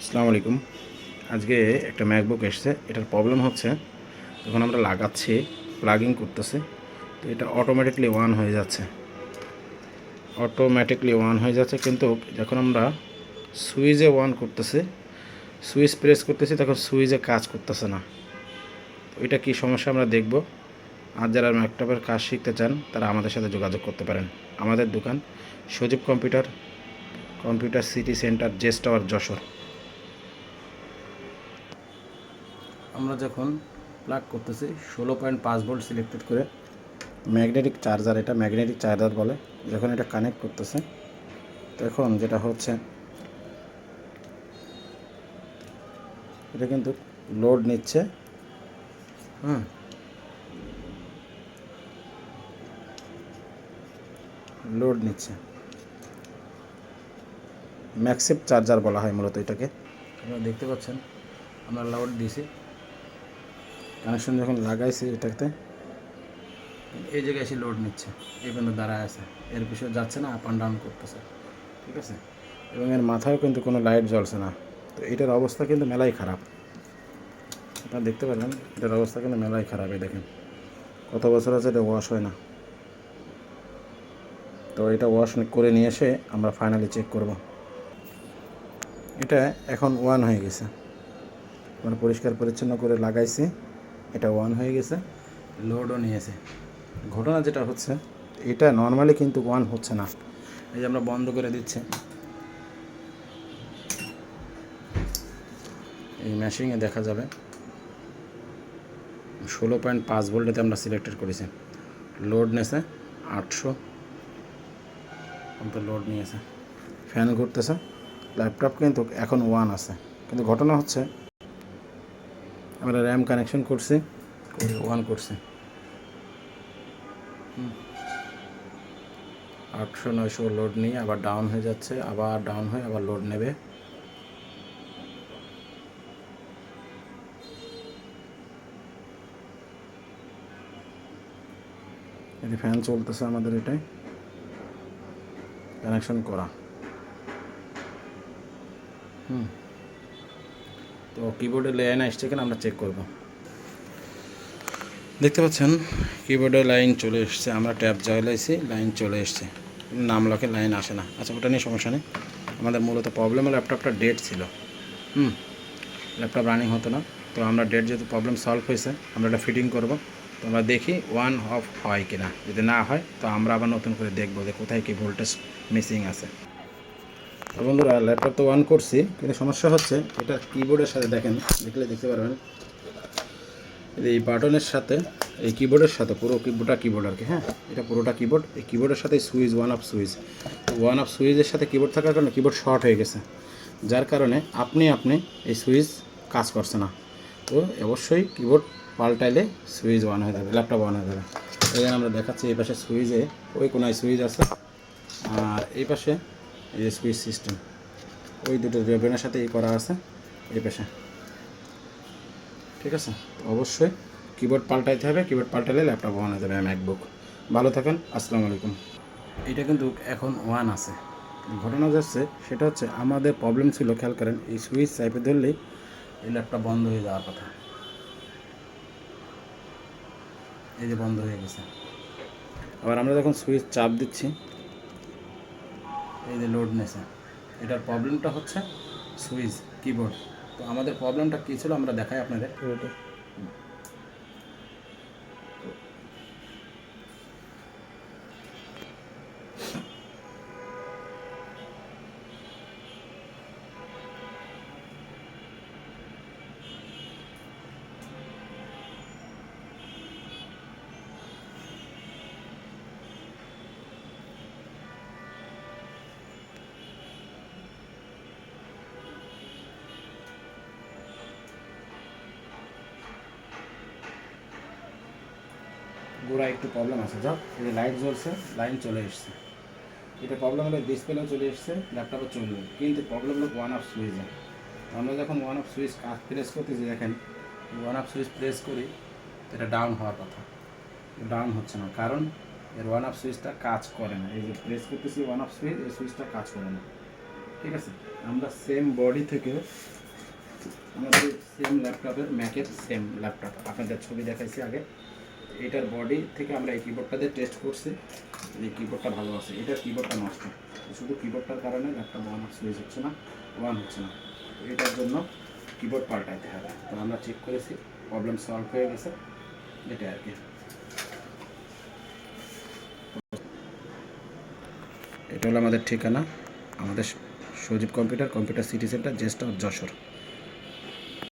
আসসালামু আলাইকুম। আজকে একটা ম্যাকবুক এসছে। এটার প্রবলেম হচ্ছে, যখন আমরা লাগাচ্ছি, প্লাগিং করতেছি, তো এটা অটোমেটিকলি ওয়ান হয়ে যাচ্ছে। অটোমেটিকলি ওয়ান হয়ে যাচ্ছে, কিন্তু যখন আমরা সুইচে ওয়ান করতেছি সুইচ প্রেস করতেছি, তখন সুইচে কাজ করতেছে না। তো এটা কী সমস্যা আমরা দেখব। আর যারা ম্যাকটপের কাজ শিখতে চান, তারা আমাদের সাথে যোগাযোগ করতে পারেন। আমাদের দোকান Sajib computer computer city centre Jess tower, Jashore. আমরা যখন প্লাগ করতেছি, ষোলো পয়েন্ট পাঁচ ভোল্ট সিলেক্টেড করে ম্যাগনেটিক চার্জার এটা ম্যাগনেটিক চার্জার বলে, যখন এটা কানেক্ট করতেছে, তখন যেটা হচ্ছে, এটা কিন্তু লোড নিচ্ছে হ্যাঁ লোড নিচ্ছে। ম্যাক্সিভ চার্জার বলা হয় মূলত এটাকে। আপনারা দেখতে পাচ্ছেন, আমরা লোড দিয়েছি। কানেকশন যখন লাগাইছি এটাতে এই জায়গায় এসে লোড নিচ্ছে এই পর্যন্ত দাঁড়ায় আছে। এর পিছনে যাচ্ছে না আপ অ্যান্ড ডাউন করতেছে। ঠিক আছে? এবং এর মাথায়ও কিন্তু কোনো লাইট জ্বলছে না। তো এটার অবস্থা কিন্তু মেলাই খারাপ। আপনারা দেখতে পেলেন এটার অবস্থা কিন্তু মেলাই খারাপ এই দেখেন। কত বছর আছে এটা ওয়াশ হয় না। তো এটা ওয়াশ করে নিয়ে এসে আমরা ফাইনালি চেক করব। এটা এখন ওয়ান হয়ে গেছে। আমরা পরিষ্কার পরিচ্ছন্ন করে লাগাইছি। এটা ওয়ান হয়ে গেছে। লোডও নিয়েছে। ঘটনা যেটা হচ্ছে এটা নর্মালি কিন্তু ওয়ান হচ্ছে না। এই যে আমরা বন্ধ করে দিচ্ছি। এই ম্যাশিংয়ে দেখা যাবে। ষোলো পয়েন্ট পাঁচ ভোল্টেতে আমরা সিলেক্টেড করেছি। লোড নেছে আটশো। তো লোড নিয়েছে। ফ্যান ঘুরতেছে। ল্যাপটপ কিন্তু এখন ওয়ান আছে। কিন্তু ঘটনা হচ্ছে আমরা র্যাম কানেকশন করছি। ওয়ান করছি। আটশো নয়শো লোড নিয়ে আবার ডাউন হয়ে যাচ্ছে, আবার ডাউন হয়ে আবার লোড নেবে। এটি ফ্যান চলতেছে আমাদের এটাই। কানেকশন করা। হুম। তো কিবোর্ডে লাইন আসছে কিনা আমরা চেক করব। দেখতে পাচ্ছেন কিবোর্ডে লাইন চলে এসছে, আমরা ট্যাপ জ্বালাইছি লাইন চলে এসছে। নাম লকে লাইন আসে না। আচ্ছা ওটা নিয়ে সমস্যা নেই। আমাদের মূলত প্রবলেম ল্যাপটপটা ডেট ছিল। হুম ল্যাপটপ রানিং হতো না। তো আমরা ডেট যেহেতু প্রবলেম সলভ হয়েছে, আমরা এটা ফিটিং করব। তো আমরা দেখি ওয়ান অফ হয় কিনা। যদি না হয়, তো আমরা আবার নতুন করে দেখব যে কোথায় কি ভোল্টেজ মিসিং আছে। বন্ধুরা ল্যাপটপ তো অন করছি, কিন্তু সমস্যা হচ্ছে, এটা কিবোর্ডের সাথে দেখেন, দেখলে দেখতে পারবেন। এই বাটনের সাথে, এই কিবোর্ডের সাথে, পুরো কিবোর্ডটা কিবোর্ড আর কি হ্যাঁ? এটা পুরোটা কিবোর্ড এই কিবোর্ডের সাথে switch on off switch on off সুইচের সাথে কিবোর্ড থাকার কারণে কিবোর্ড শর্ট হয়ে গেছে। যার কারণে আপনি আপনি এই সুইচ কাজ করছে না। তো অবশ্যই কিবোর্ড পাল্টাইলে সুইচ অন হয়ে যাবে ল্যাপটপ অন হয়ে যাবে। এখানে আমরা দেখাচ্ছি এই পাশে সুইচে ওই কোনায় সুইচ আছে। আর এই পাশে এই যে সুইচ সিস্টেম ওই দুটো রেবেনের সাথে এই করা আছে এই পাশে। ঠিক আছে? অবশ্যই কিবোর্ড পাল্টাইতে হবে। কিবোর্ড পাল্টালে ল্যাপটপ অন হয়ে যাবে ম্যাকবুক ভালো থাকেন আসসালামু আলাইকুম। এটা কিন্তু এখন ওয়ান আছে। ঘটনা যাচ্ছে সেটা হচ্ছে আমাদের প্রবলেম ছিল খেয়াল করেন এই সুইচ চাইপে ধরলেই এই ল্যাপটপ বন্ধ হয়ে যাওয়ার কথা। এই যে বন্ধ হয়ে গেছে। আবার আমরা যখন সুইচ চাপ দিচ্ছি এই যে লোড নেছে। এটার প্রবলেমটা হচ্ছে সুইচ কিবোর্ড তো আমাদের প্রবলেমটা কী ছিল? আমরা দেখাই আপনাদের। গোড়া একটু প্রবলেম আছে। যাও এই লাইট জ্বলছে লাইন চলে এসছে। এটা প্রবলেম হলো ডিসপ্লেও চলে এসছে ল্যাপটপে চলবে। কিন্তু প্রবলেম হলো ওয়ান অফ সুইচে আমরা যখন ওয়ান অফ সুইচ কাজ প্রেস করতেছি, দেখেন ওয়ান অফ সুইচ প্রেস করি, এটা ডাউন হওয়ার কথা। ডাউন হচ্ছে না, কারণ এর ওয়ান অফ সুইচটা কাজ করে না। এই যে প্রেস করতেছি ওয়ান অফ সুইচ এই সুইচটা কাজ করে না। ঠিক আছে? আমরা সেম বডি থেকে আমাদের সেম ল্যাপটপের ম্যাকের সেম ল্যাপটপ আপনাদের ছবি দেখাইছি আগে। এটার বডি থেকে আমরা এই কিবোর্ডটা দিয়ে টেস্ট করছি, এই কিবোর্ডটা ভালো আছে। এটার কিবোর্ডটা নষ্ট। শুধু কিবোর্ডটার কারণে ল্যাপটপ ওয়ান সুইচ হচ্ছে না ওয়ান হচ্ছে না। এটার জন্য কিবোর্ড পাল্টাইতে হবে। তো আমরা চেক করেছি প্রবলেম সলভ হয়ে গেছে। এটা আর কি। এটা হলো আমাদের ঠিকানা। আমাদের Sajib computer computer city centre জেস্টা Jessore.